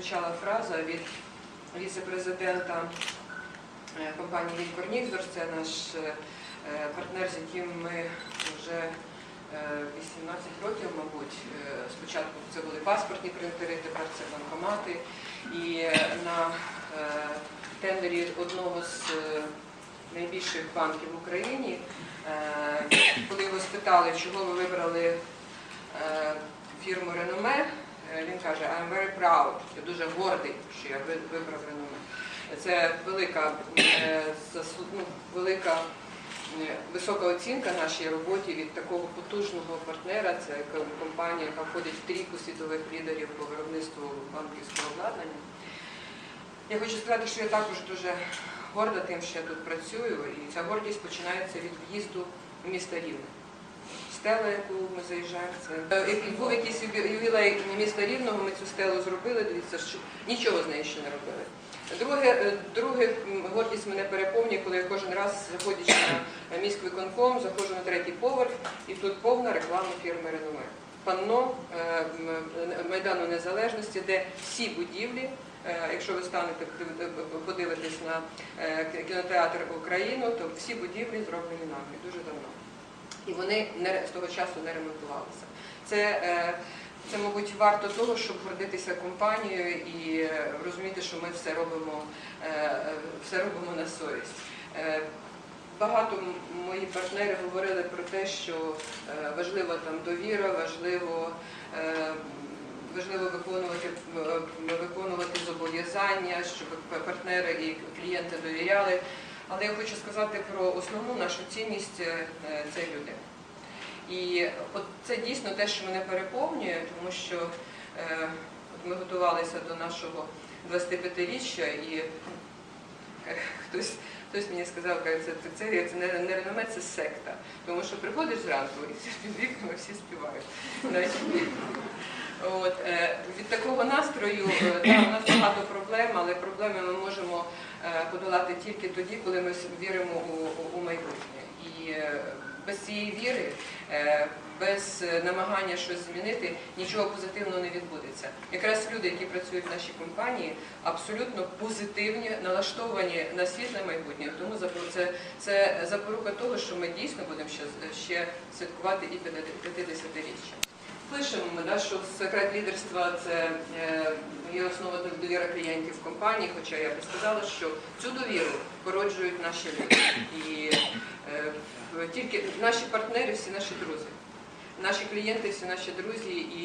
прозвучала фраза від віце-президента е, компанії Вількор Нікзор, це наш е, партнер, з яким ми вже е, 18 років, мабуть. Е, Спочатку це були паспортні принтери, тепер це банкомати. І е, на е, тендері одного з е, найбільших банків в Україні, е, коли його спитали, чого ви вибрали е, фірму Реноме, е, він каже, I'm very proud, я дуже гордий, що я ви- вибрав Реноме. Це велика, е, ну, велика е, висока оцінка нашій роботі від такого потужного партнера. Це компанія, яка входить в трійку світових лідерів по виробництву банківського обладнання. Я хочу сказати, що я також дуже горда тим, що я тут працюю, і ця гордість починається від в'їзду в місто Рівне. Стела, яку ми заїжджаємо, е, був якийсь ювілей міста Рівного. Ми цю стелу зробили. Дивіться, що нічого з нею ще не робили. Друге, е, друге гордість мене переповнює, коли я кожен раз заходячи на міськвиконком, заходжу на третій поверх, і тут повна реклама фірми Реноме. Панно е, Майдану Незалежності, де всі будівлі, е, якщо ви станете подивитись на е, кінотеатр Україну, то всі будівлі зроблені нами дуже давно. І вони не, з того часу не ремонтувалися. Це, е, це, мабуть, варто того, щоб гордитися компанією і е, розуміти, що ми все робимо, е, все робимо на совість. Багато мої партнери говорили про те, що важлива там довіра, важливо, важливо виконувати, виконувати зобов'язання, щоб партнери і клієнти довіряли. Але я хочу сказати про основну нашу цінність е, це люди. І от це дійсно те, що мене переповнює, тому що е, от ми готувалися до нашого 25-річчя, і е, хтось, хтось мені сказав, каже, це, це, це не, не реноме, це секта. Тому що приходиш зранку і під вікнами всі співають. От, від такого настрою е, у нас багато проблем, але проблеми ми можемо подолати тільки тоді, коли ми віримо у, у- майбутнє. І е, без цієї віри, е, без е, намагання щось змінити, нічого позитивного не відбудеться. Якраз люди, які працюють в нашій компанії, абсолютно позитивні, налаштовані на світле майбутнє. Тому це, це запорука того, що ми дійсно будемо ще, ще святкувати і 50-річчя. Пишемо да, що секрет лідерства це е, є основа довіра клієнтів компанії, хоча я би сказала, що цю довіру породжують наші люди. І е, тільки наші партнери, всі наші друзі, наші клієнти, всі наші друзі. І